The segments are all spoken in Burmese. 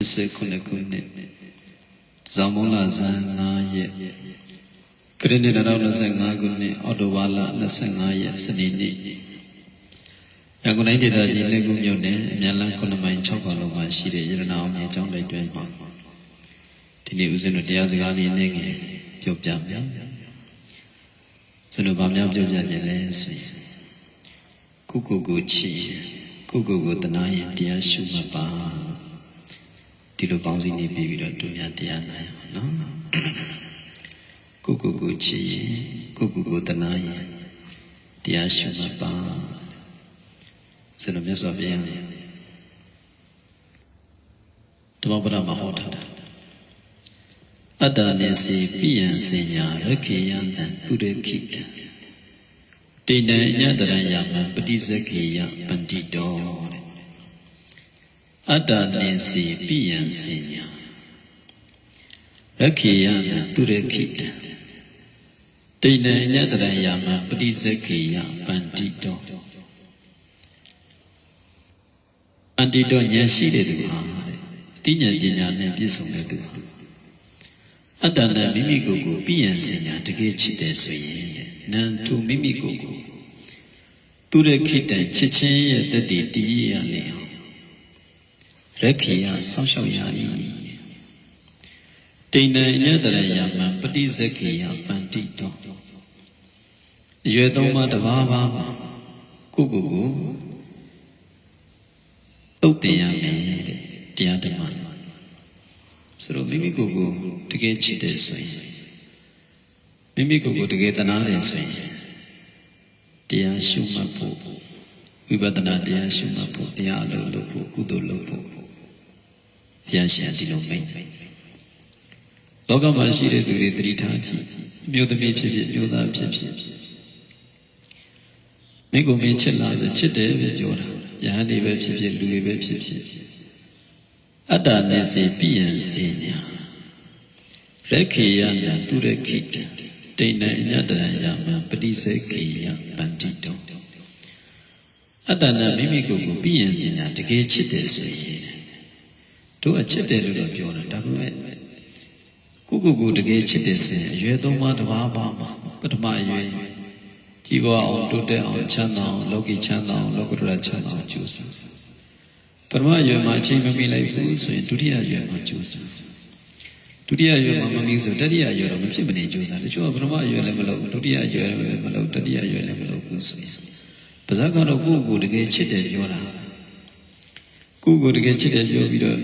29ခုနှစ်ဇောင်းမုံလာဇန်9ရက်ခရစ်နှစ်2025ခုနှစ်အောက်တိုဘာလ25ရက်စနေနေ့ရန်ကုန်တိုင်းဒေသကြီးလက်ကူမြို့နယ်အမြန်လန်း9မိုင်6ပါလုံးမှာရှိတဲ့ရတနာအောင်မြေကျောင်းတိုက်တွင်မှာဒီနေ့ဦးဇင်းတို့တရားစကားလေးနဲ့ငယ်ပြောပြမယ်ဇင်းတို့ဗာများပြောပြခြင်းလဲဆိုရင်ကုကုကိုချီကုကုကိုတနာရင်တရားရှုမှတ်ပါ ဒီလိုပေါင်းစည်းနေပြီးပြီးတော့သူများတရားနာရအောင်နော်ကိုကိုကိုချစ်ရင်ကိုကိုကိုတနာရင်တရားရှုမှတ်ပါစနမြတ်စွာဘုရားဓမ္မပဒမှာဟောထားတာအတ္တနေစီပိယံစင်ညာရခေယနံပုရခိတံတိဏံညတရယမံပฏิစခေယပန္တိတောတဲ့ အတ္တနေစီပိယံစင်ညာရခေယနံပုရခိတံတိဏံညတရယမံပฏิစခေယပန္တိတောအန္တိတောဉာဏ်ရှိတဲ့သူဟာတဲ့အတိညာပညာနဲ့ပြည့်စုံတဲ့သူဟာအတ္တနဲ့မိမိကိုယ်ကိုပြည့်ရန်စင်ညာတကယ်ချစ်တယ်ဆိုရင်တဲ့နံသူမိမိကိုယ်ကိုသူရခိတံချစ်ချင်းရဲ့တတိတည်ရနေအောင် ရခိယဆောင်းလျှောက်ရ၏တိဏ္ဍညတရယမပฏิဇခိယပန္တိတောအရွယ်သုံးပါးတစ်ပါးပါးမှာကိုကိုကိုတုတ်တင်ရမယ်တဲ့တရားဓမ္မဆိုတော့မိမိကိုယ်ကိုတကယ်ချစ်တယ်ဆိုရင်မိမိကိုယ်ကိုတကယ်တနာတယ်ဆိုရင်တရားရှုမှတ်ဖို့ဝိပဿနာတရားရှုမှတ်ဖို့တရားအလုပ်လုပ်ဖို့ကုသိုလ်လုပ်ဖို့ ဘုရားရှင်ဒီလိုမိန့်တယ်လောကမှာရှိတဲ့သူတွေတတိထားကြည့်မြို့သမီးဖြစ်ဖြစ်မြို့သားဖြစ်ဖြစ်မိကိုမင်းချစ်လားဆိုချစ်တယ်ပဲပြောတာယဟန်တွေပဲဖြစ်ဖြစ်လူတွေပဲဖြစ်ဖြစ်အတ္တနေစေပြယံစေညာရခေယနာပုရခိတံတိဏ္ဍအညတရယမပฏิစေခေယပန္တိတောအတ္တနာမိမိကိုယ်ကိုပြယံစေညာတကယ်ချစ်တယ်ဆိုရင် တို့အချစ်တယ်လို့တော့ပြောတယ်ဒါပေမဲ့ကိုကိုကိုတကယ်ချစ်တယ်ဆိုရင်အရွယ်သုံးပါးတစ်ပါးပါမှာပထမအရွယ်ကြီးပွားအောင်တိုးတက်အောင်ချမ်းသာအောင်လောကီချမ်းသာအောင်လောကုတ္တရာချမ်းသာအောင်ကြိုးစားပထမအရွယ်မှာအချိန်မမီလိုက်ဘူးဆိုရင်ဒုတိယအရွယ်မှာကြိုးစားဒုတိယအရွယ်မှာမမီဆိုတတိယအရွယ်တော့မဖြစ်မနေကြိုးစားတချို့ကပထမအရွယ်လည်းမလုပ်ဒုတိယအရွယ်လည်းမလုပ်တတိယအရွယ်လည်းမလုပ်ဘူးဆိုရင်ပါဇက်ကတော့ကိုယ့်ကိုယ်တကယ်ချစ်တယ်ပြောတာကိုယ့်ကိုယ်တကယ်ချစ်တယ်ပြောပြီးတော့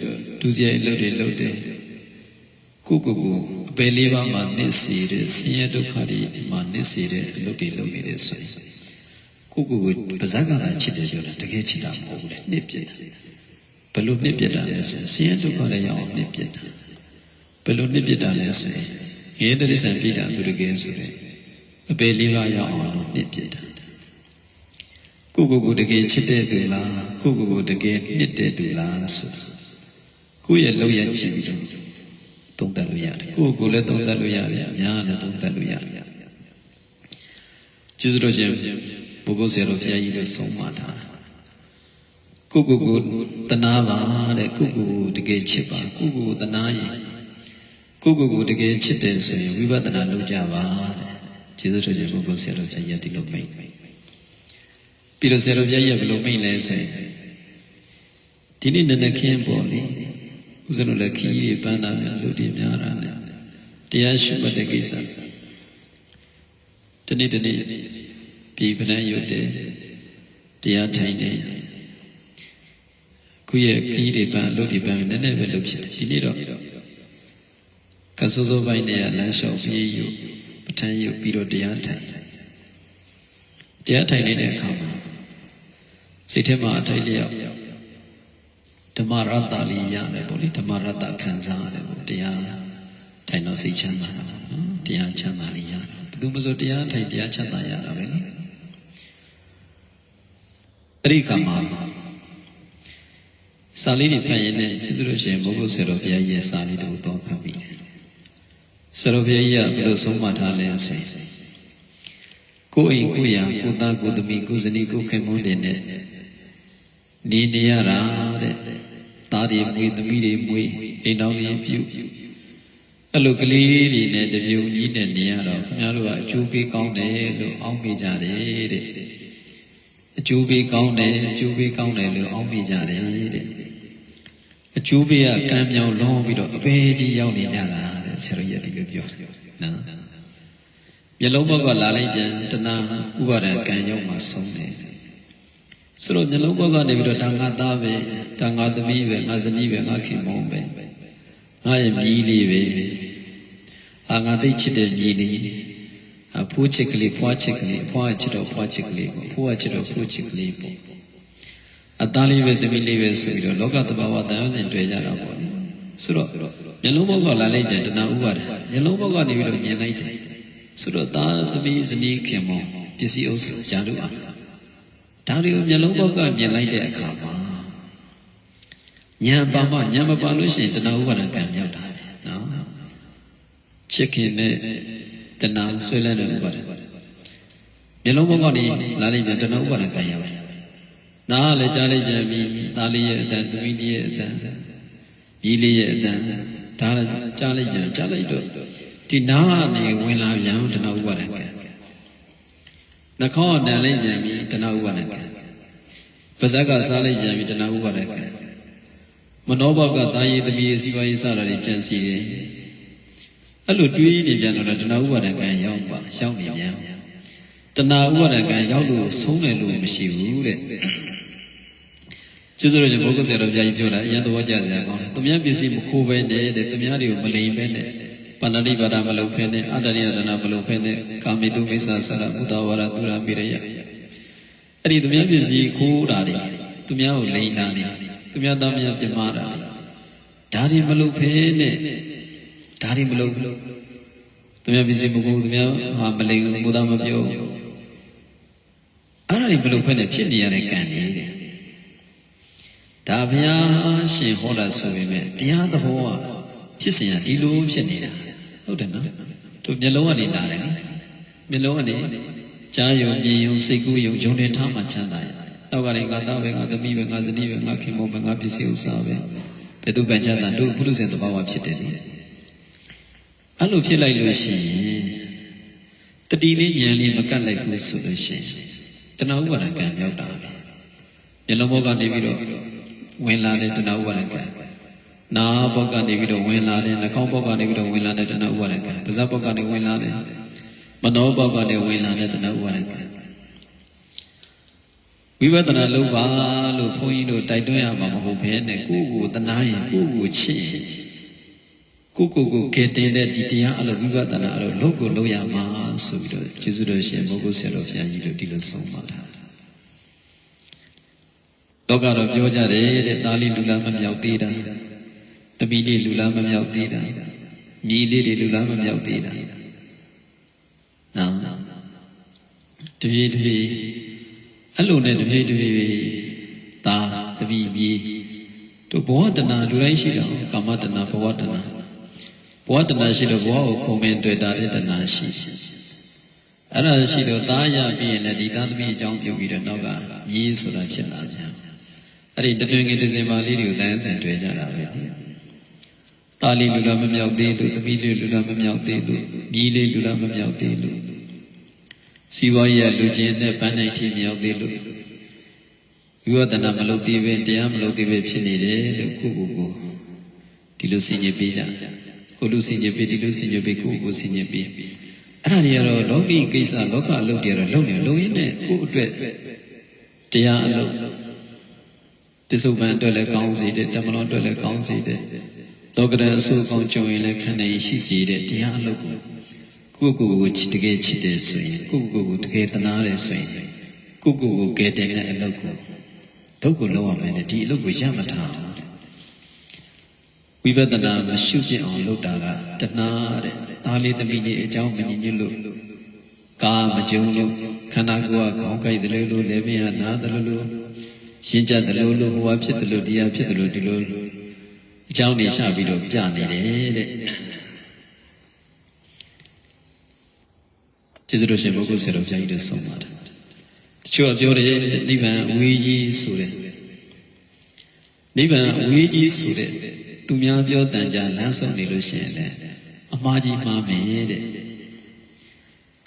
ဒုစရိုက်လုပ်တယ်လုပ်တယ်ကိုယ့်ကိုယ်ကိုအပေလေးပါးမှာနစ်စီတဲ့ဆင်းရဲဒုက္ခတွေမှာနစ်စီတဲ့အလုပ်တွေလုပ်နေတယ်ဆိုရင်ကိုယ့်ကိုယ်ကိုပါဇက်ကသာချစ်တယ်ပြောတာတကယ်ချစ်တာမဟုတ်ဘူးလေနှစ်ပြစ်တာဘယ်လိုနှစ်ပြစ်တာလဲဆိုရင်ဆင်းရဲဒုက္ခတွေရအောင်နှစ်ပြစ်တာဘယ်လိုနှစ်ပြစ်တာလဲဆိုရင်ရေတရိစ္ဆန်ပြည့်တာသူတကယ်ဆိုတဲ့အပေလေးပါးရအောင်လို့နှစ်ပြစ်တာကိုယ့်ကိုယ်ကိုတကယ်ချစ်တဲ့သူလားကိုယ့်ကိုယ်ကိုတကယ်နှစ်တဲ့သူလားဆို ကိုယ့်ရဲ့လောက်ရချစ်ပြီးတော့သုံးသပ်လို့ရတယ်ကိုယ့်ကိုယ်လည်းသုံးသပ်လို့ရတယ်အများလည်းသုံးသပ်လို့ရတယ်ကျေးဇူးတော်ရှင်ဘုဂုဆရာတော်ဘုရားကြီးလည်းဆုံးမထားတာကိုယ့်ကိုယ်ကိုတနာပါတဲ့ကိုယ့်ကိုယ်ကိုတကယ်ချစ်ပါကိုယ့်ကိုယ်ကိုတနာရင်ကိုယ့်ကိုယ်ကိုတကယ်ချစ်တယ်ဆိုရင်ဝိပဿနာလုပ်ကြပါတဲ့ကျေးဇူးတော်ရှင်ဘုဂုဆရာတော်ဘုရားကြီးဒီလိုမိတ်ပြီးတော့ဆရာတော်ဘုရားကြီးကဘယ်လိုမိတ်လဲဆိုရင်ဒီနေ့နည်းနည်းခင်းပေါ်လေ ဦးဇင်းတို့လည်းခီးတွေပန်းတာများလူတွေများတာနဲ့တရားရှိမှတ်တဲ့ကိစ္စတနေ့တနေ့ပြည်ပန်းရွတ်တယ်တရားထိုင်တယ်ခုရဲ့ခီးတွေပန်းလူတွေပန်းနည်းနည်းပဲလုပ်ဖြစ်တယ်ဒီနေ့တော့ကဆိုးဆိုးပိုင်းနဲ့လမ်းလျှောက်ပြေးယူပဋ္ဌာန်းယူပြီးတော့တရားထိုင်တရားထိုင်နေတဲ့အခါမှာစိတ်ထဲမှာအထိုက်လျောက် ဓမ္မရတ္တလေးရတယ်ပေါ့လေဓမ္မရတ္တခံစားရတယ်ပေါ့တရားထိုင်တော့စိတ်ချမ်းသာတာပေါ့နော်တရားချမ်းသာလေးရတယ်ဘယ်သူမှဆိုတရားထိုင်တရားချမ်းသာရတာပဲလေအဲ့ဒီခါမှာစာလေးတွေဖတ်ရင်လည်းကျေးဇူးတော်ရှင်ဘုဂုဆရာတော်ဘုရားရဲ့စာလေးတို့တော့ဖတ်ပြီးတယ်ဆရာတော်ဘုရားကြီးကဘယ်လိုဆုံးမထားလဲဆိုရင်ကိုယ်အိမ်ကိုယ်ရာကိုယ်သားကိုယ်သမီးကိုယ်ဇနီးကိုယ်ခင်မွန်းတွေနဲ့ နေနေရတာတဲ့တသားတွေမွေးသမီးတွေမွေးအိမ်တော်တွေပြုအဲ့လိုကလေးတွေနဲ့တပြုံကြီးနဲ့နေရတော့ခင်ဗျားတို့ကအကျိုးပေးကောင်းတယ်လို့အောင်းမိကြတယ်တဲ့အကျိုးပေးကောင်းတယ်အကျိုးပေးကောင်းတယ်လို့အောင်းမိကြတယ်တဲ့အကျိုးပေးကကံမြောင်လွန်ပြီးတော့အပေကြီးရောက်နေကြတာတဲ့ဆရာတော်ကြီးကဒီလိုပြောတယ်နော်မျက်လုံးဘောက်ကလာလိုက်ပြန်တဏှာဥပါဒကံရောက်မှဆုံးတယ် ဆိုတော့မျက်လုံးဘောက်ကနေပြီးတော့ဒါငါသားပဲဒါငါသမီးပဲငါဇနီးပဲငါခင်မောင်ပဲငါရဲ့မြည်လေးပဲအာငါသိချစ်တဲ့မြည်လေးအဖိုးချစ်ကလေးဖွားချစ်ကလေးဖွားချစ်တော့ဖွားချစ်ကလေးပေါ့ဖိုးကချစ်တော့ဖိုးချစ်ကလေးပေါ့အသားလေးပဲသမီးလေးပဲဆိုပြီးတော့လောကတဘာဝတန်ရုံးစဉ်တွေ့ကြတာပေါ့လေဆိုတော့မျက်လုံးဘောက်ကလာလိုက်ပြန်တဏှာဥပါဒမျက်လုံးဘောက်ကနေပြီးတော့မြင်လိုက်တယ်ဆိုတော့သားသမီးဇနီးခင်မောင်ပစ္စည်းဥစ္စာရာလူအား ဒါတွေကိုမျက်လုံးဘောက်ကမြင်လိုက်တဲ့အခါမှာညာပါမညာမပါလို့ရှိရင်တဏှာဥပါဒကံမြောက်တာပဲနော်ချစ်ခင်တဲ့တဏှာဆွဲလန်းတဲ့ဥပါဒမျက်လုံးဘောက်ကနေလာလိုက်ပြန်တဏှာဥပါဒကံရောက်တယ်နားကလည်းကြားလိုက်ပြန်ပြီသားလေးရဲ့အတန်သမီးလေးရဲ့အတန်ကြီးလေးရဲ့အတန်ဒါလည်းကြားလိုက်ပြန်ကြားလိုက်တော့ဒီနားကနေဝင်လာပြန်တဏှာဥပါဒကံ နှာခေါင်းကနံလိုက်ပြန်ပြီတဏှာဥပါဒကံပါးစပ်ကစားလိုက်ပြန်ပြီတဏှာဥပါဒကံမနောဘောက်ကတာရည်သမီးစီဝါရေးစတာတွေကြံစီတယ်အဲ့လိုတွေးနေပြန်တော့တဏှာဥပါဒကံရောက်ပါရှောင်းနေပြန်တဏှာဥပါဒကံရောက်လို့ဆုံးတယ်လို့မရှိဘူးတဲ့ကျေးဇူးတော်ရှင်ဘုရားဆရာတော်ဘုရားကြီးပြောတာအရင်သဘောကျစရာကောင်းတယ်။သူများပစ္စည်းမခိုးပဲနဲ့တဲ့သူများတွေကိုမလိမ်ပဲနဲ့ ပါဏာတိပါဒမလုပ်ဖဲနဲ့အတ္တရိယဒနာမလုပ်ဖဲနဲ့ကာမိတုမိစ္ဆာဆရဘုဒ္ဓဝါဒသူရမိရယအဲ့ဒီသူများပစ္စည်းခိုးတာတွေသူများကိုလိမ်တာတွေသူများသားများပြမတာတွေဒါတွေမလုပ်ဖဲနဲ့ဒါတွေမလုပ်ဘူးသူများပစ္စည်းမခိုးသူများဟာမလိမ်ဘူးဘုရားမပြောအဲ့ဒါတွေမလုပ်ဖဲနဲ့ဖြစ်နေရတဲ့ကံတွေတဲ့ဒါဘုရားရှင်ဟောတာဆိုပေမဲ့တရားသဘောက ဖြစ်စဉ်ကဒီလိုဖြစ်နေတာဟုတ်တယ်နော်တို့မျက်လုံးကနေလာတယ်နော်မျက်လုံးကနေကြားယုံမြင်ယုံစိတ်ကူးယုံယုံနေထားမှချမ်းသာရနောက်ကလည်းငါသားပဲငါသမီးပဲငါဇနီးပဲငါခင်မောပဲငါပစ္စည်းဥစ္စာပဲဘယ်သူပဲချမ်းသာတို့ဘုရုဇဉ်သဘာဝဖြစ်တယ်လေအဲ့လိုဖြစ်လိုက်လို့ရှိရင်တတိလေးဉာဏ်လေးမကတ်လိုက်ဘူးဆိုလို့ရှိရင်တဏှာဥပါဒကံရောက်တာပဲမျက်လုံးဘောကနေပြီးတော့ဝင်လာတဲ့တဏှာဥပါဒကံ နာဘောကနေပြီးတော့ဝင်လာတဲ့နှာခေါင်းဘောကနေပြီးတော့ဝင်လာတဲ့တဏှာဥပါဒကံပါးစပ်ဘောကနေဝင်လာတဲ့မနောဘောကနေဝင်လာတဲ့တဏှာဥပါဒကံဝိပဿနာလုပ်ပါလို့ဘုန်းကြီးတို့တိုက်တွန်းရမှာမဟုတ်ဘဲနဲ့ကိုယ့်ကိုယ်တနာရင်ကိုယ့်ကိုယ်ချစ်ရင်ကိုယ့်ကိုယ်ကိုကဲတင်တဲ့ဒီတရားအလုပ်ဝိပဿနာအလုပ်လုပ်ကိုလုပ်ရမှာဆိုပြီးတော့ကျေးဇူးတော်ရှင်ဘုဂုဆရာတော်ဘုရားကြီးတို့ဒီလိုဆုံးပါတာတော့ကတော့ပြောကြတယ်တဲ့သားလေးလူလားမမြောက်သေးတာ သမီးလေးလူလားမမြောက်သေးတာမြည်လေးတွေလူလားမမြောက်သေးတာနော်တပြေးတပြေးအဲ့လိုနဲ့တပြေးတပြေးသားတပည့်မြည်တို့ဘဝတဏလူတိုင်းရှိတယ်ကာမတဏဘဝတဏဘဝတဏရှိလို့ဘဝကိုခုံမင်တွေ့တာတဲ့တဏရှိအဲ့ဒါရှိတော့သားရပြီးရင်လည်းဒီသားသမီးအကြောင်းပြုပြီးတော့နောက်ကမြည်ဆိုတာဖြစ်လာပြန်အဲ့ဒီတတွင်ငယ်တစ်စင်ပါလေးတွေကိုတန်းစင်တွေ့ကြတာပဲဒီ တာလီလူလာမမြောက်သေးလို့သမီးလေးလူလာမမြောက်သေးလို့ညီလေးလူလာမမြောက်သေးလို့စီဝါရလူချင်းနဲ့ပန်းနိုင်ချင်းမြောက်သေးလို့ဝိဝဒနာမလုပ်သေးပဲတရားမလုပ်သေးပဲဖြစ်နေတယ်လို့ကိုကိုကိုဒီလိုဆင်ញင်ပေးကြကိုလူဆင်ញင်ပေးဒီလိုဆင်ញင်ပေးကိုကိုဆင်ញင်ပေးအဲ့ဒါတွေကတော့လောကီကိစ္စလောကအလုပ်တွေကတော့လုပ်နေလုပ်ရင်းနဲ့ကိုယ့်အတွက်တရားအလုပ်ပစ္စုပန်အတွက်လည်းကောင်းစေတယ်တမလွန်အတွက်လည်းကောင်းစေတယ် လောကရန်အဆုကောင်းကြုံရင်လည်းခံနေရှိစေတဲ့တရားအလုပ်ကိုကိုယ့်ကိုယ်ကိုချစ်တကယ်ချစ်တယ်ဆိုရင်ကိုယ့်ကိုယ်ကိုတကယ်တနာတယ်ဆိုရင်ကိုယ့်ကိုယ်ကိုကယ်တင်တဲ့အလုပ်ကိုဒုက္ခလောက်ရမယ်နဲ့ဒီအလုပ်ကိုရမထားဝိပဿနာမရှုပြစ်အောင်လုပ်တာကတဏှာတဲ့ဒါလေးသမီးလေးအကြောင်းမညင်ညွတ်လို့ကာမကြုံလို့ခန္ဓာကိုယ်ကခေါင်းကိုက်တယ်လို့လည်းမရနားတယ်လို့ရှင်းကြတယ်လို့လို့ဟိုဟာဖြစ်တယ်လို့တရားဖြစ်တယ်လို့ဒီလို အကြောင်းနေရှာပြီးတော့ပြနေတယ်တဲ့ကျေးဇူးတော်ရှင်ဘုရားဆရာတော်ဘုရားကြီးတို့ဆုံးပါတယ်တချို့ကပြောတယ်နိဗ္ဗာန်ဝေးကြီးဆိုတယ်နိဗ္ဗာန်အဝေးကြီးဆိုတဲ့သူများပြောတန်ကြလမ်းဆုံးနေလို့ရှိရင်လည်းအမှားကြီးမှားမယ်တဲ့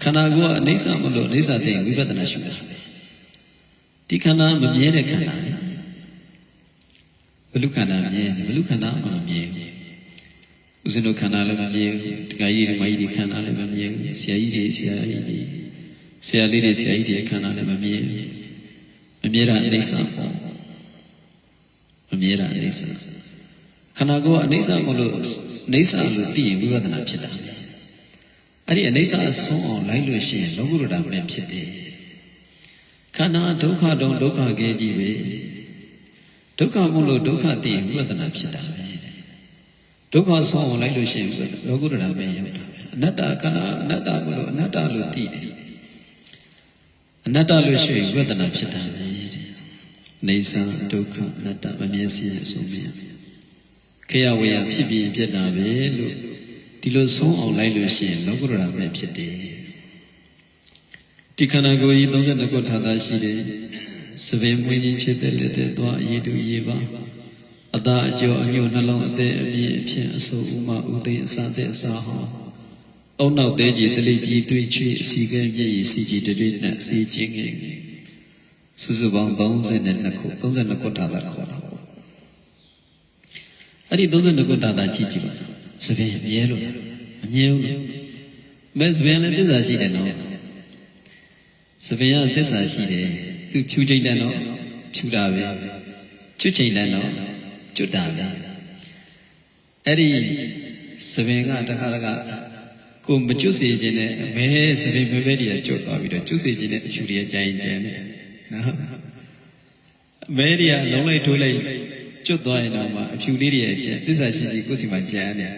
ခန္ဓာကိုယ်ကအနိစ္စမလို့အနိစ္စသိရင်ဝိပဿနာရှုတာဒီခန္ဓာမမြဲတဲ့ခန္ဓာလေဘ လူခန္ဓာမြဲဘလူခန္ဓာမမြဲဘူးဦးဇင်းတို့ခန္ဓာလည်းမမြဲဘူးတခါကြီးတွေမကြီးတွေခန္ဓာလည်းမမြဲဘူးဆရာကြီးတွေဆရာကြီးတွေဆရာလေးတွေဆရာကြီးတွေခန္ဓာလည်းမမြဲဘူးမမြဲတာအိဋ္ဌပေါ့မမြဲတာအိဋ္ဌခန္ဓာကိုယ်ကအနိစ္စမလို့အိဋ္ဌလို့သိရင်ဝိပဿနာဖြစ်တာအဲ့ဒီအိဋ္ဌဆုံးအောင်လိုက်လို့ရှိရင်လောကုတ္တရာပဲဖြစ်တယ်ခန္ဓာဒုက္ခတုံဒုက္ခကဲကြီးပဲ ဒုက္ခမလို့ဒုက္ခသိရင်ဝိပဿနာဖြစ်တာပဲဒုက္ခဆုံးအောင်လိုက်လို့ရှိရင်လောကုတ္တရာပဲရောက်တာပဲအနတ္တခန္ဓာအနတ္တမလို့အနတ္တလို့သိတယ်အနတ္တလို့ရှိရင်ဝိပဿနာဖြစ်တာပဲတဲ့နေသံဒုက္ခအနတ္တမမြဲစင်းအဆုံးမြင်ခေယဝေယဖြစ်ပြီးပြတ်တာပဲလို့ဒီလိုဆုံးအောင်လိုက်လို့ရှိရင်လောကုတ္တရာပဲဖြစ်တယ်ဒီခန္ဓာကိုယ်ကြီး32ခုထာတာရှိတယ် စပင်မွေးကြီးဖြစ်တဲ့လက်တဲ့သွားအရေးတူရေးပါအသာအကျော်အညို့နှလုံးအသေးအမြင့်အဖြစ်အဆိုဥမဥသိအစာတဲ့အစာဟောအုံနောက်သေးကြီးတလိပြည်တွေးချွေအစီကဲပြည့်ရစီကြီးတတိနဲ့အစီချင်းငယ်စုစုပေါင်း32ခု32ခုထာတာခေါ်တာပေါ့အဲ့ဒီ32ခုထာတာကြည့်ကြည့်ပါစပင်မြဲလို့မမြဲဘူးလို့မဲစပင်လည်းပြဿနာရှိတယ်နော် စပင်ကသစ္စာရှိတယ်သူဖြူချိန်တယ်နော်ဖြူတာပဲကျွတ်ချိန်တယ်နော်ကျွတ်တာပဲအဲ့ဒီစပင်ကတခါတခါကိုမကျွတ်စေခြင်းနဲ့မဲစပင်မဲမဲတွေကကျွတ်သွားပြီးတော့ကျွတ်စေခြင်းနဲ့အဖြူတွေကကြိုင်ကြံတယ်နော်မဲတွေကလုံးလိုက်ထိုးလိုက်ကျွတ်သွားရင်တော့မှအဖြူလေးတွေအကျသစ္စာရှိရှိကိုယ်စီမှာကြံတယ်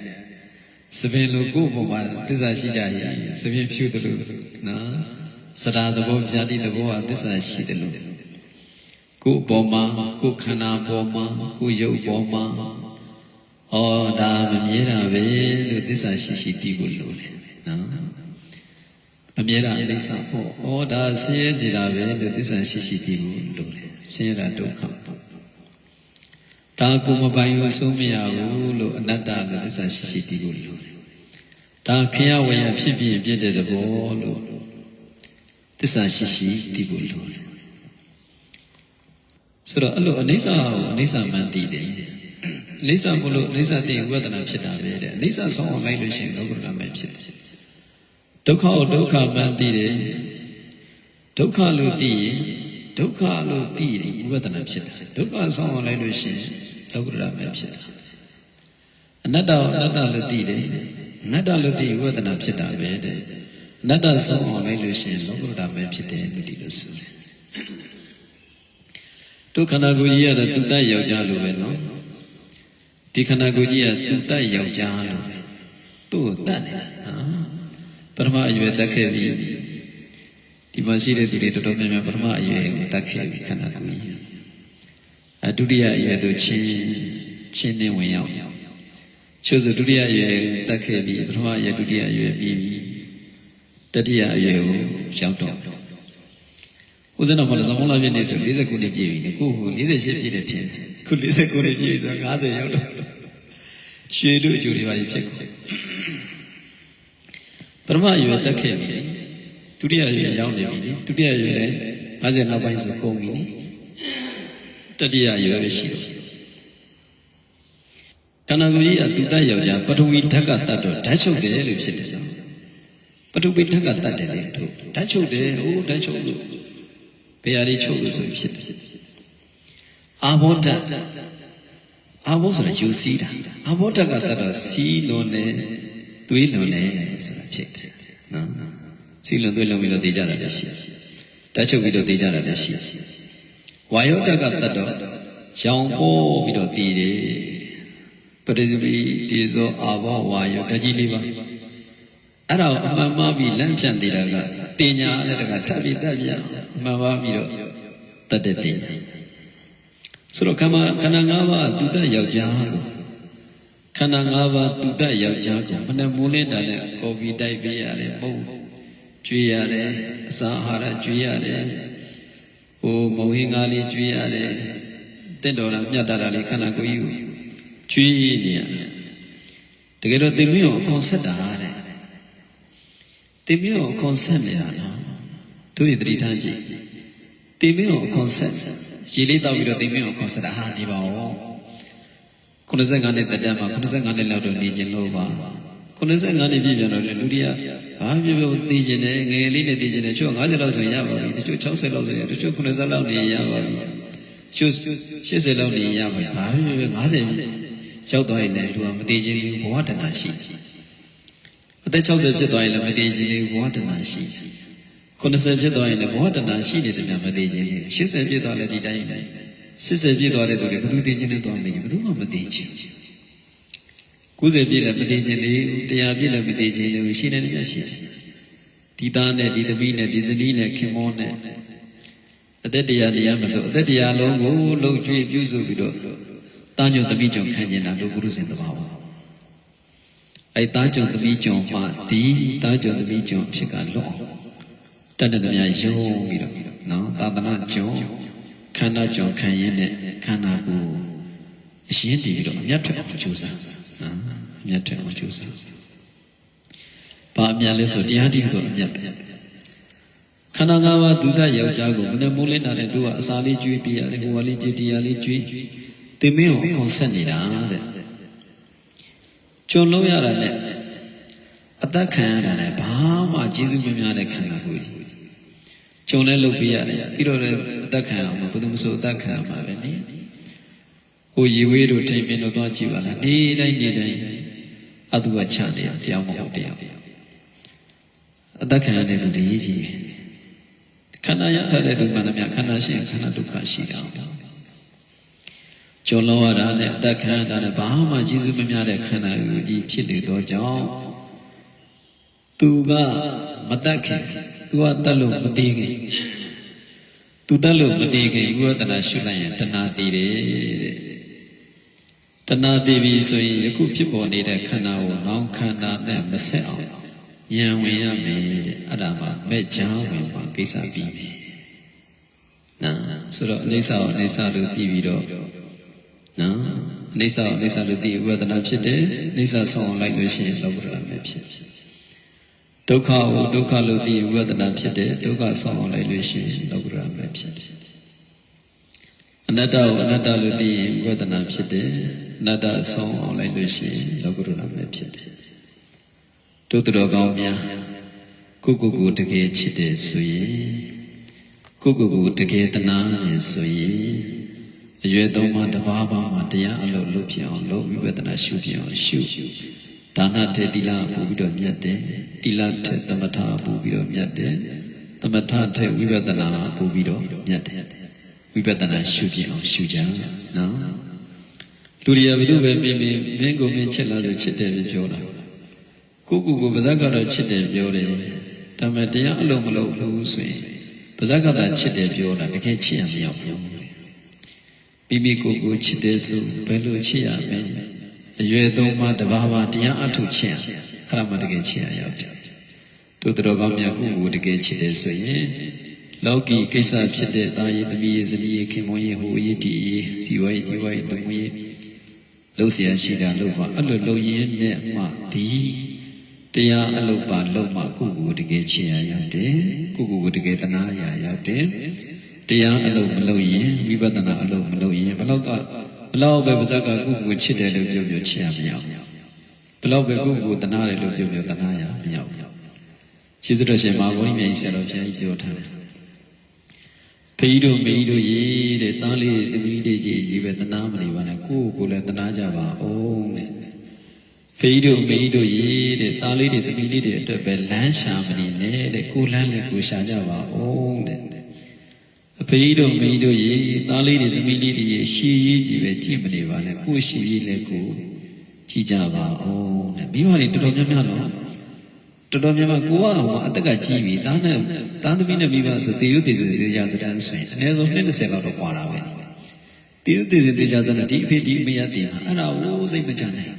စပင်လိုကိုယ့်ဘုံမှာသစ္စာရှိကြရင်စပင်ဖြူတယ်လို့နော် စရာသဘောပြာတိသဘောဟာသစ္စာရှိတယ်လို့ကိုယ်ပေါ်မှာကိုယ်ခန္ဓာပေါ်မှာကိုယ်ရုပ်ပေါ်မှာဩဒါမမြဲတာပဲလို့သစ္စာရှိရှိသိဖို့လိုတယ်နော်မမြဲတာအိဋ္ဌပေါ့ဩဒါဆင်းရဲစေတာပဲလို့သစ္စာရှိရှိသိဖို့လိုတယ်ဆင်းရဲတာဒုက္ခပေါ့ဒါကိုမပိုင်ဘူးဆုံးမရဘူးလို့အနတ္တလို့သစ္စာရှိရှိသိဖို့လိုတယ်ဒါခရဝေယဖြစ်ပြပြတဲ့သဘောလို့ သစ္စာရှိရှိသိဖို့လိုတယ်ဆိုတော့အဲ့လိုအနိစ္စကိုအနိစ္စမှန်သိတယ်အနိစ္စမလို့အနိစ္စသိရင်ဝေဒနာဖြစ်တာပဲတဲ့အနိစ္စဆုံးအောင်လိုက်လို့ရှိရင်လောကုတ္တရာပဲဖြစ်တယ်ဒုက္ခကိုဒုက္ခမှန်သိတယ်ဒုက္ခလို့သိရင်ဒုက္ခလို့သိရင်ဝေဒနာဖြစ်တယ်ဒုက္ခဆုံးအောင်လိုက်လို့ရှိရင်လောကုတ္တရာပဲဖြစ်တယ်အနတ္တကိုအနတ္တလို့သိတယ်အနတ္တလို့သိရင်ဝေဒနာဖြစ်တာပဲတဲ့အ နတ္တဆုံးအောင်လိုက်လို့ရှိရင်လောကုတ္တရာပဲဖြစ်တယ်လို့ဒီလိုဆိုတယ်ဒုက္ခနာကိုကြီးရတော့သူတတ်ယောက်ျားလိုပဲနော်ဒီခန္ဓာကိုယ်ကြီးကသူတတ်ယောက်ျားလိုပဲသူ့ကိုတတ်နေတာဟာပထမအရွယ်တတ်ခဲ့ပြီဒီမှာရှိတဲ့သူတွေတော်တော်များများပထမအရွယ်ကိုတတ်ခဲ့ပြီခန္ဓာကိုယ်ကြီးအဒုတိယအရွယ်သူချင်းချင်းနဲ့ဝင်ရောက်ချို့ဆိုဒုတိယအရွယ်တတ်ခဲ့ပြီပထမအရွယ်ဒုတိယအရွယ်ပြီးပြီ တတိယအရွယ်ကိုရောက်တော့ဦးဇင်းတော်ကလည်းသမုံးလာပြည့်နေဆို49နှစ်ပြည့်ပြီလေကိုဟို48ပြည့်တဲ့ထင်ခု49နှစ်ပြည့်ဆို50ရောက်တော့ရွှေတို့အကျိုးတွေပါဖြစ်ကုန်ပထမအရွယ်တက်ခဲ့ပြီဒုတိယအရွယ်ရောက်နေပြီလေဒုတိယအရွယ်လည်း50နောက်ပိုင်းဆိုကုန်ပြီလေတတိယအရွယ်ပဲရှိတယ်ခန္ဓာကိုယ်ကြီးကသူတတ်ယောက်ျားပထဝီဓာတ်ကတတ်တော့ဓာတ်ချုပ်တယ်လို့ဖြစ်တယ်နော် ပထဝီဓာတ်ကတတ်တယ်လေတို့ဓာတ်ချုပ်တယ်ဟိုဓာတ်ချုပ်လို့ဘယ်ဟာတွေချုပ်လို့ဆိုဖြစ်တယ်အာဘောဓာတ်အာဘောဆိုတာယူစီးတာအာဘောဓာတ်ကတတ်တော့စီးလွန်နေသွေးလွန်နေဆိုတာဖြစ်တယ်နော်စီးလွန်သွေးလွန်ပြီးတော့သိကြတာလည်းရှိဓာတ်ချုပ်ပြီးတော့သိကြတာလည်းရှိဝါယောဓာတ်ကတတ်တော့ရောင်ပေါ်ပြီးတော့တည်တယ်ပရိသပိတေဇောအာဘောဝါယောဓာတ်ကြီးလေးပါ အဲ့ဒါကိုအမှန်မှားပြီးလမ်းဖြန့်နေတာကတင်ညာလည်းတကထပ်ပြီးတက်ပြန်မှန်ပါပြီးတော့တတ်တဲ့တင်ညာဆိုတော့ခန္ဓာခန္ဓာ၅ပါးသူတတ်ယောက်ျားကိုခန္ဓာ၅ပါးသူတတ်ယောက်ျားကိုမနှမိုးလင်းတာနဲ့ကော်ပီတိုက်ပေးရတယ်ပုံကျွေးရတယ်အစာအာဟာရကျွေးရတယ်ဟိုမဝင်းကားလေးကျွေးရတယ်တင့်တော်တာမြတ်တာလေးခန္ဓာကိုယ်ကြီးကိုကျွေးနေရတယ်တကယ်တော့တင်မင်းကိုအခွန်ဆက်တာ တဲ့တင်မင်းကိုအခွန်ဆက်နေတာနော်သူရဲ့တတိထားကြည့်တင်မင်းကိုအခွန်ဆက်ရေလေးတောက်ပြီးတော့တင်မင်းကိုအခွန်ဆက်တာဟာနေပါဦး95နှစ်တက်တန်းမှာ95နှစ်လောက်တော့နေကျင်လို့ပါ95နှစ်ပြည့်ပြန်တော့လူတွေကဘာဖြစ်လို့သိကျင်တယ်ငယ်လေးနဲ့သိကျင်တယ်ချို့50လောက်ဆိုရင်ရပါပြီတချို့60လောက်ဆိုရင်တချို့90လောက်နေရပါပြီချို့80လောက်နေရပါပြီဘာဖြစ်လို့50ရောက်သွားရင်လည်းလူကမသိချင်းဘူးဘဝတဏှာရှိ အသက်60ဖြစ်သွားရင်လည်းမသိချင်းဘူးဘဝတဏှာရှိ90ဖြစ်သွားရင်လည်းဘဝတဏှာရှိနေတယ်များမသိချင်းဘူး80ဖြစ်သွားလည်းဒီတိုင်းပဲ80ပြည့်သွားတဲ့သူတွေဘယ်သူသိချင်းနဲ့သွားမလို့ဘယ်သူမှမသိချင်း90ပြည့်လည်းမသိချင်းလေ100ပြည့်လည်းမသိချင်းလေရှိနေတယ်များရှိတယ်ဒီသားနဲ့ဒီသမီးနဲ့ဒီဇနီးနဲ့ခင်မောနဲ့အသက်တရားတရားမဆိုအသက်တရားလုံးကိုလှုပ်ကြွေးပြုစုပြီးတော့တာညုံသမီးကြုံခံကျင်တာလို့ဘုရုရှင်သဘာဝ အဲတာကြုံသမီးကြုံမှဒီတာကြုံသမီးကြုံဖြစ်ကလွတ်အောင်တတ်တဲ့မြတ်ယုံပြီးတော့နော်သာသနာကြုံခန္ဓာကြုံခံရင်းနဲ့ခန္ဓာကိုအရှင်းတည်ပြီးတော့အမြတ်ထွက်အောင်ကြိုးစားနော်အမြတ်ထွက်အောင်ကြိုးစားဘာအမြတ်လဲဆိုတရားတည်ပြီးတော့အမြတ်ပဲခန္ဓာ၅ပါးဒုဒယောက်ျားကိုမနဲ့မိုးလင်းတာနဲ့တို့ကအစာလေးကျွေးပြရတယ်ဟိုကလေးကြည်တရားလေးကျွေးတင်မင်းကိုခွန်ဆက်နေတာတဲ့ ကြုံလုံးရတာနဲ့အသက်ခံရတာနဲ့ဘာမှကျေးဇူးမများတဲ့ခန္ဓာကိုယ်ကြီးကြုံလဲလုပ်ပြရတယ်ပြီးတော့လည်းအသက်ခံရမှာဘယ်သူမှဆိုအသက်ခံရမှာပဲနိဟိုရေဝေးတို့ထိန်ပင်တို့သွားကြည့်ပါလားနေတိုင်းနေတိုင်းအတုကချတယ်တရားမဟုတ်တရားအသက်ခံရတဲ့သူတည်းကြီးပဲခန္ဓာရထားတဲ့သူမှန်သမျှခန္ဓာရှိရင်ခန္ဓာဒုက္ခရှိတာ ကြုံလုံးရတာနဲ့အသက်ခံရတာနဲ့ဘာမှကျေးဇူးမများတဲ့ခန္ဓာကိုယ်ကြီးဖြစ်နေတော့ကြောင့်သူကမတတ်ခင်သူကတတ်လို့မသေးခင်သူတတ်လို့မသေးခင်ဝိပဿနာရှုလိုက်ရင်တဏှာတည်တယ်တဲ့တဏှာတည်ပြီဆိုရင်ယခုဖြစ်ပေါ်နေတဲ့ခန္ဓာကိုနောင်ခန္ဓာနဲ့မဆက်အောင်ဉာဏ်ဝင်ရမယ်တဲ့အဲ့ဒါမှမဲ့ချမ်းဝင်ပါကိစ္စပြီးပြီနာဆိုတော့အိဋ္ဌာအိဋ္ဌာလို့တည်ပြီးတော့ နော်အိဋ္ဌာအိဋ္ဌာလို့တည်ဝိပဿနာဖြစ်တယ်အိဋ္ဌာဆောင်အောင်လိုက်လို့ရှိရင်လောကုတ္တရာပဲဖြစ်တယ်ဒုက္ခကိုဒုက္ခလို့သိရင်ဝိပဿနာဖြစ်တယ်ဒုက္ခဆောင်အောင်လိုက်လို့ရှိရင်လောကုတ္တရာပဲဖြစ်တယ်အနတ္တကိုအနတ္တလို့သိရင်ဝိပဿနာဖြစ်တယ်အနတ္တဆောင်အောင်လိုက်လို့ရှိရင်လောကုတ္တရာပဲဖြစ်တယ်တို့တော်ကောင်းများကိုကိုကိုတကယ်ချစ်တယ်ဆိုရင်ကိုကိုကိုတကယ်တနာတယ်ဆိုရင် အရွယ်သုံးပါးတစ်ပါးပါးမှာတရားအလုပ်လုပ်ဖြစ်အောင်လုပ်ဝိပဿနာရှုဖြစ်အောင်ရှုဒါနတေတိလပို့ပြီးတော့မြတ်တယ်တိလတေသမထပို့ပြီးတော့မြတ်တယ်သမထတေဝိပဿနာပို့ပြီးတော့မြတ်တယ်ဝိပဿနာရှုဖြစ်အောင်ရှုကြနော်လူတွေကဘယ်လိုပဲမြင်မြင်မင်းကိုမင်းချစ်လာဆိုချစ်တယ်ပြောတာကိုကိုကိုပါဇက်ကတော့ချစ်တယ်ပြောတယ်ဒါပေမဲ့တရားအလုံးမလုံးဘူးဆိုရင်ပါဇက်ကသာချစ်တယ်ပြောတာတကယ်ချစ်ရမရောက်ဘူး မိမိကိုယ်ကိုချစ်တယ်ဆိုဘယ်လိုချစ်ရမလဲအရွယ်သုံးပါးတဘာဝတရားအထုချစ်ရအဲ့ဒါမှတကယ်ချစ်ရရောက်တယ်တို့တော်ကောင်းများကိုယ်ကိုတကယ်ချစ်တယ်ဆိုရင်လောကီကိစ္စဖြစ်တဲ့တာရေးသမီးရေးဇနီးရေးခင်မွန်းရေးဟိုရေးတီရေးစီဝါရေးကြီးဝါရေးလုံရေးလှုပ်เสียရှိတာလို့ပါအဲ့လိုလှုပ်ရင်းနဲ့မှဒီတရားအလုပ်ပါလုပ်မှကိုယ်ကိုတကယ်ချစ်ရရောက်တယ်ကိုယ်ကိုတကယ်တနာရရောက်တယ် တရားအလုပ်မလုပ်ရင်ဝိပဿနာအလုပ်မလုပ်ရင်ဘလောက်ကဘလောက်ပဲပါဇက်ကကိုယ့်ကိုချစ်တယ်လို့ပြောပြောချစ်ရမရဘူးဘလောက်ပဲကိုယ့်ကိုတနာတယ်လို့ပြောပြောတနာရမရဘူးကျေးဇူးတော်ရှင်မာဘုန်းကြီးမြတ်ဆရာတော်ဘုရားကြီးပြောထားတယ်ဖီးတို့မီးတို့ရေတဲ့သားလေးသမီးလေးကြီးရေပဲတနာမနေပါနဲ့ကိုယ့်ကိုလည်းတနာကြပါအောင်တဲ့ဖီးတို့မီးတို့ရေတဲ့သားလေးတွေသမီးလေးတွေအတွက်ပဲလမ်းရှာမနေနဲ့တဲ့ကိုလမ်းနဲ့ကိုရှာကြပါအောင်တဲ့ အဖေကြီးတို့မိတို့ရေသားလေးတွေသမီးလေးတွေရေရှည်ရေးကြီးပဲကြည့်မနေပါနဲ့ကိုရှည်ရေးလည်းကိုကြည့်ကြပါဦးတဲ့မိဘတွေတော်တော်များများတော့တော်တော်များများကိုကဟိုအသက်ကကြီးပြီသားနဲ့သားသမီးနဲ့မိဘဆိုတေရုတေစီတေချာစတန်းဆိုရင်အနည်းဆုံး20လောက်တော့ကွာတာပဲတေရုတေစီတေချာစတန်းဒီအဖေဒီအမေရတင်တာအဲ့ဒါဟိုစိတ်မချနိုင်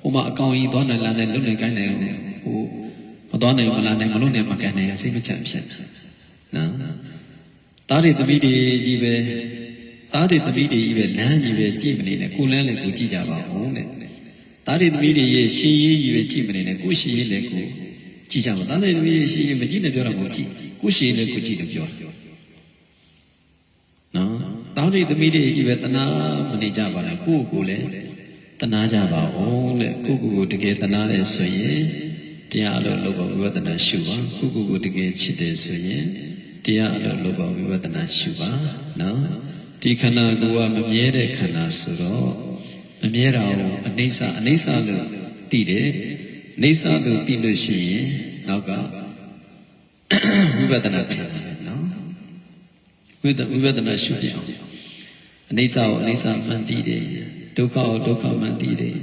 ဟိုမှာအကောင်ကြီးသွားနိုင်လာနိုင်လုံနေကိုင်းနိုင်ဟိုမသွားနိုင်မလာနိုင်မလုံနိုင်မကန်နိုင်စိတ်မချဖြစ်နော် သားတွေသမီးတွေကြီးပဲသားတွေသမီးတွေကြီးပဲလမ်းကြီးပဲကြည့်မနေနဲ့ကိုလမ်းလည်းကိုကြည့်ကြပါဦးတဲ့သားတွေသမီးတွေရဲ့ရှင်ရေးကြီးပဲကြည့်မနေနဲ့ကိုရှင်ရေးလည်းကိုကြည့်ကြပါသားတွေသမီးတွေရှင်ရေးမကြည့်နဲ့ပြောတာမဟုတ်ကြည့်ကိုရှင်ရေးလည်းကိုကြည့်လို့ပြောတာနော်သားတွေသမီးတွေကြီးပဲတနာမနေကြပါနဲ့ကိုယ့်ကိုယ်လည်းတနာကြပါဦးတဲ့ကိုယ့်ကိုယ်ကိုတကယ်တနာတယ်ဆိုရင်တရားအလို့လောဘဝိပဿနာရှုပါကိုယ့်ကိုယ်ကိုတကယ်ချစ်တယ်ဆိုရင် တရားအလို့လောဘဝိပဿနာရှုပါနော်ဒီခန္ဓာကိုယ်ကမမြဲတဲ့ခန္ဓာဆိုတော့မမြဲတာကိုအနိစ္စအနိစ္စလို့သိတယ်အနိစ္စလို့သိလို့ရှိရင်နောက်ကဝိပဿနာထင်တယ်နော်ဝိပဿဝိပဿနာရှုပြအောင်အနိစ္စကိုအနိစ္စမှန်သိတယ်ဒုက္ခကိုဒုက္ခမှန်သိတယ်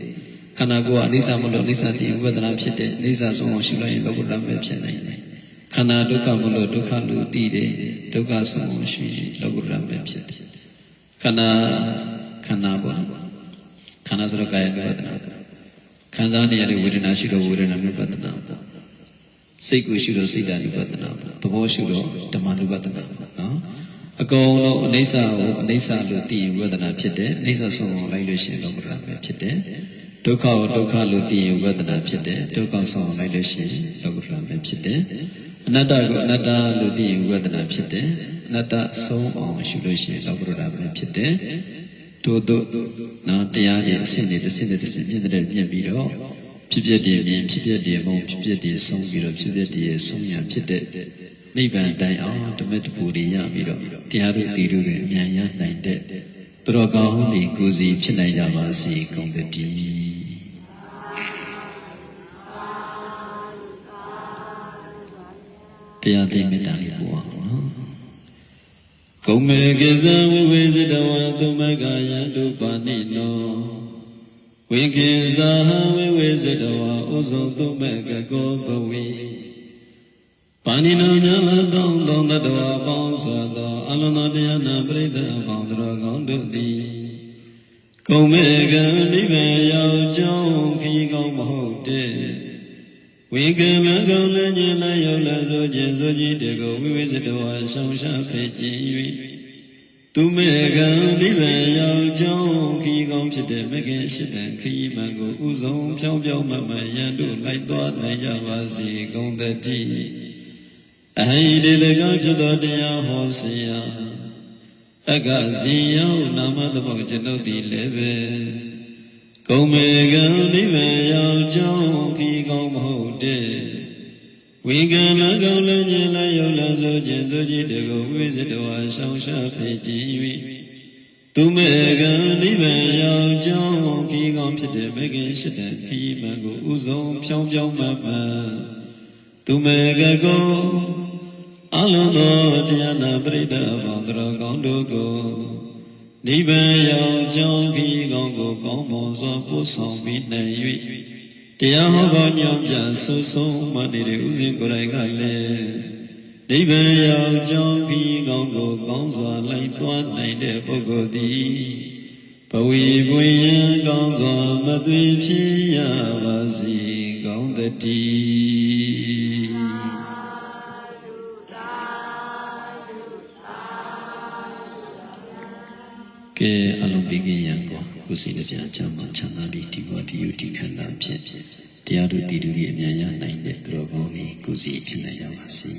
ခန္ဓာကိုယ်ကအနိစ္စမလို့အနိစ္စသိရင်ဝိပဿနာဖြစ်တယ်အနိစ္စဆုံးအောင်ရှုလိုက်ရင်လောကုတ္တရာပဲဖြစ်နိုင်တယ် ခန္ဓာဒုက္ခမလို့ဒုက္ခလို့သိတယ်ဒုက္ခဆုံးမရှိလောကုတ္တရာမဲ့ဖြစ်တယ်ခန္ဓာခန္ဓာပေါ့ခန္ဓာဆိုတော့ကာယဝေဒနာခံစားနေရတဲ့ဝေဒနာရှိတော့ဝေဒနာမြတ်ပတနာပေါ့စိတ်ကိုရှိတော့စိတ်ဓာတ်ဥပဒနာပေါ့သဘောရှိတော့ဓမ္မဥပဒနာပေါ့နော်အကုန်လုံးအိဋ္ဆာကိုအိဋ္ဆာလို့သိရင်ဝေဒနာဖြစ်တယ်အိဋ္ဆာဆုံးအောင်လိုက်လို့ရှိရင်လောကုတ္တရာပဲဖြစ်တယ်ဒုက္ခကိုဒုက္ခလို့သိရင်ဝေဒနာဖြစ်တယ်ဒုက္ခဆုံးအောင်လိုက်လို့ရှိရင်လောကုတ္တရာပဲဖြစ်တယ် အနတ္တကိုအနတ္တလို့သိရင်ဝေဒနာဖြစ်တယ်အနတ္တဆုံးအောင်ရှုလို့ရှိရင်လောကုတ္တရာပဲဖြစ်တယ်တို့တို့နော်တရားရဲ့အစစ်တွေတစ်စစ်နဲ့တစ်စစ်မြင့်တဲ့မြင့်ပြီးတော့ဖြစ်ဖြစ်တည်မြင်ဖြစ်ဖြစ်တည်မုံဖြစ်ဖြစ်တည်ဆုံးပြီးတော့ဖြစ်ဖြစ်တည်ရဲ့ဆုံးရဖြစ်တဲ့နိဗ္ဗာန်တိုင်အောင်ဓမ္မတပူတွေရပြီးတော့တရားတို့တည်တို့တွေအမြန်ရနိုင်တဲ့သူတော်ကောင်းတွေကိုယ်စီဖြစ်နိုင်ကြပါစေကုန်သတည်း တရားသိမေတ္တာလေးပို့အောင်နော်ကုံမေကိဇဝိဝေစတဝံသုမကယံတုပါဏိနောဝိကိဇာဝိဝေစတဝါဥဇုသုမကကောဘဝိပါဏိနောမြတ်လာတောင်းတောင်းတတဝါပေါင်းစွာသောအလုံးသောတရားနာပရိသတ်အပေါင်းတော်ကောင်းတို့သည်ကုံမေကနိဗ္ဗာန်ရောက်ကြောင်းခရီးကောင်းမဟုတ်တဲ့ ဝိကမကောင်းလည်းညင်လည်းရောက်လည်းဆိုခြင်းဆိုကြည်တေကိုဝိဝိစတဝါရှောင်းရှားဖေးခြင်း၍သူမေကံနိဗ္ဗာန်ရောက်ကြောင်းခီးကောင်းဖြစ်တဲ့မဂ္ဂင်ရှိတဲ့ခီးမှန်ကိုဥဆုံးဖြောင်းဖြောင်းမှန်မှန်ရန်တို့လိုက်သွားနိုင်ကြပါစေကုန်သတည်းအဟိတေတကဖြစ်သောတရားဟောဆရာအကဇင်ရောက်နာမသမုတ်ကျွန်ုပ်သည်လည်းပဲ ကုံမေကံနိဗ္ဗာန်ရောက်ကြောင်းခီကောင်းမဟုတ်တဲ့ဝိကံလကောင်းလည်းညင်လည်းရောက်လည်းဆိုခြင်းဆိုကြည်တကိုဝိဇ္ဇတဝါဆောင်ရှားဖေးကြည်၍သူမေကံနိဗ္ဗာန်ရောက်ကြောင်းခီကောင်းဖြစ်တဲ့မေခင်ရှိတဲ့ခီမှန်ကိုဥဆုံးဖြောင်းဖြောင်းမှန်မှန်သူမေကကောအလုံးသောတရားနာပရိသတ်အပေါင်းတော်ကောင်းတို့ကို နိဗ္ဗာန်ရောက်ကြောင်းခီးကောင်းကိုကောင်းမွန်စွာပို့ဆောင်ပြီးနိုင်၍တရားဟောပေါ်ညောင်းပြဆွဆုံးမနေတဲ့ဥစဉ်ကိုယ်တိုင်ကလည်းနိဗ္ဗာန်ရောက်ကြောင်းခီးကောင်းကိုကောင်းစွာလိုက်သွားနိုင်တဲ့ပုဂ္ဂိုလ်သည်ဘဝီပွင့်ရင်ကောင်းစွာမသွေဖြစ်ရပါစေကောင်းသတည်း အလုံးပြီးကြရန်ကောကိုယ်စိတ်နှပြချမ်းသာချမ်းသာပြီးဒီဘောဒီယုဒီခန္ဓာဖြင့်တရားတို့တည်တူရဲ့အမြန်ရနိုင်တဲ့သူတော်ကောင်းလေးကိုယ်စီဖြစ်နိုင်ကြပါစေ